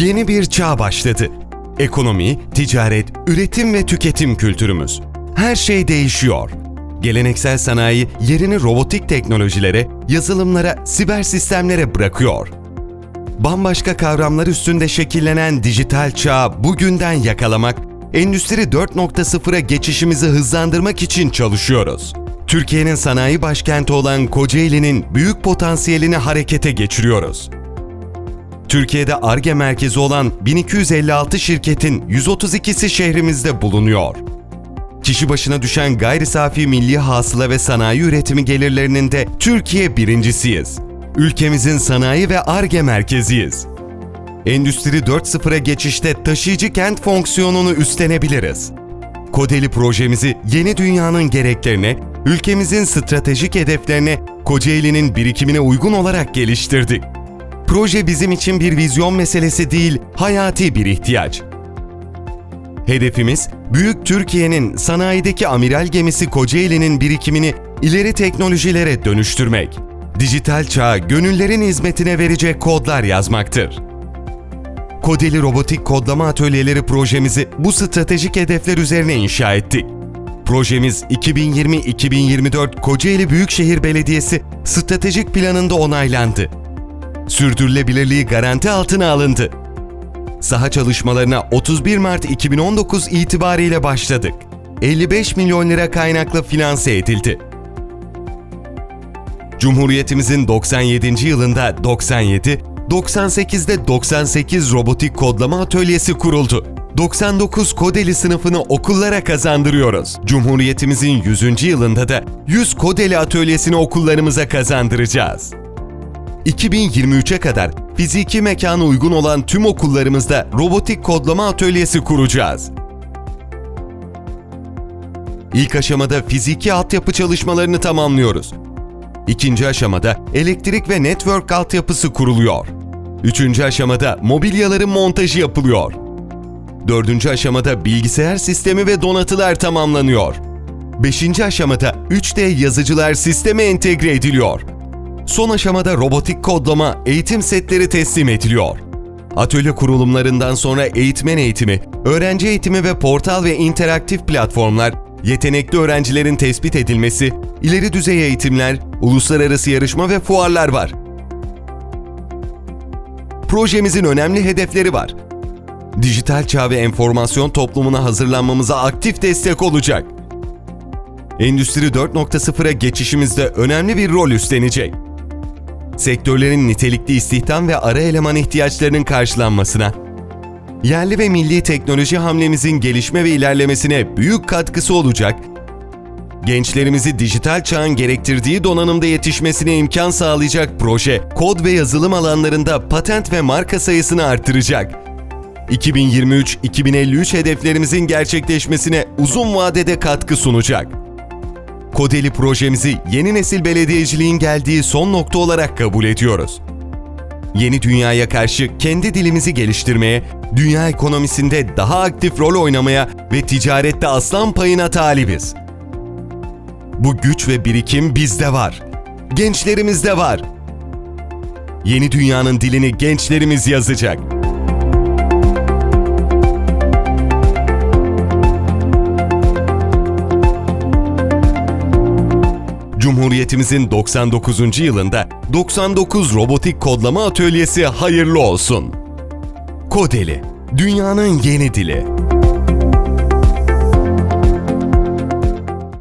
Yeni bir çağ başladı. Ekonomi, ticaret, üretim ve tüketim kültürümüz. Her şey değişiyor. Geleneksel sanayi yerini robotik teknolojilere, yazılımlara, siber sistemlere bırakıyor. Bambaşka kavramlar üstünde şekillenen dijital çağı bugünden yakalamak, Endüstri 4.0'a geçişimizi hızlandırmak için çalışıyoruz. Türkiye'nin sanayi başkenti olan Kocaeli'nin büyük potansiyelini harekete geçiriyoruz. Türkiye'de ARGE merkezi olan 1256 şirketin 132'si şehrimizde bulunuyor. Kişi başına düşen gayri safi milli hasıla ve sanayi üretimi gelirlerinin de Türkiye birincisiyiz. Ülkemizin sanayi ve ARGE merkeziyiz. Endüstri 4.0'a geçişte taşıyıcı kent fonksiyonunu üstlenebiliriz. Kodeli projemizi yeni dünyanın gereklerine, ülkemizin stratejik hedeflerine, Kocaeli'nin birikimine uygun olarak geliştirdik. Proje bizim için bir vizyon meselesi değil, hayati bir ihtiyaç. Hedefimiz, Büyük Türkiye'nin sanayideki amiral gemisi Kocaeli'nin birikimini ileri teknolojilere dönüştürmek. Dijital çağı gönüllerin hizmetine verecek kodlar yazmaktır. Kodeli Robotik Kodlama Atölyeleri projemizi bu stratejik hedefler üzerine inşa ettik. Projemiz 2020-2024 Kocaeli Büyükşehir Belediyesi stratejik planında onaylandı. Sürdürülebilirliği garanti altına alındı. Saha çalışmalarına 31 Mart 2019 itibariyle başladık. 55 milyon lira kaynakla finanse edildi. Cumhuriyetimizin 97. yılında 97, 98'de 98 robotik kodlama atölyesi kuruldu. 99 Kodeli sınıfını okullara kazandırıyoruz. Cumhuriyetimizin 100. yılında da 100 Kodeli atölyesini okullarımıza kazandıracağız. 2023'e kadar fiziki mekana uygun olan tüm okullarımızda robotik kodlama atölyesi kuracağız. İlk aşamada fiziki altyapı çalışmalarını tamamlıyoruz. İkinci aşamada elektrik ve network altyapısı kuruluyor. Üçüncü aşamada mobilyaların montajı yapılıyor. Dördüncü aşamada bilgisayar sistemi ve donatılar tamamlanıyor. Beşinci aşamada 3D yazıcılar sisteme entegre ediliyor. Son aşamada robotik kodlama eğitim setleri teslim ediliyor. Atölye kurulumlarından sonra eğitmen eğitimi, öğrenci eğitimi ve portal ve interaktif platformlar, yetenekli öğrencilerin tespit edilmesi, ileri düzey eğitimler, uluslararası yarışma ve fuarlar var. Projemizin önemli hedefleri var. Dijital çağ ve enformasyon toplumuna hazırlanmamıza aktif destek olacak. Endüstri 4.0'a geçişimizde önemli bir rol üstlenecek. Sektörlerin nitelikli istihdam ve ara eleman ihtiyaçlarının karşılanmasına, yerli ve milli teknoloji hamlemizin gelişme ve ilerlemesine büyük katkısı olacak, gençlerimizi dijital çağın gerektirdiği donanımda yetişmesine imkan sağlayacak proje, kod ve yazılım alanlarında patent ve marka sayısını artıracak. 2023-2053 hedeflerimizin gerçekleşmesine uzun vadede katkı sunacak. Kodeli projemizi yeni nesil belediyeciliğin geldiği son nokta olarak kabul ediyoruz. Yeni dünyaya karşı kendi dilimizi geliştirmeye, dünya ekonomisinde daha aktif rol oynamaya ve ticarette aslan payına talibiz. Bu güç ve birikim bizde var. Gençlerimizde var. Yeni dünyanın dilini gençlerimiz yazacak. Cumhuriyetimizin 99. yılında 99 robotik kodlama atölyesi hayırlı olsun. Kodeli, dünyanın yeni dili.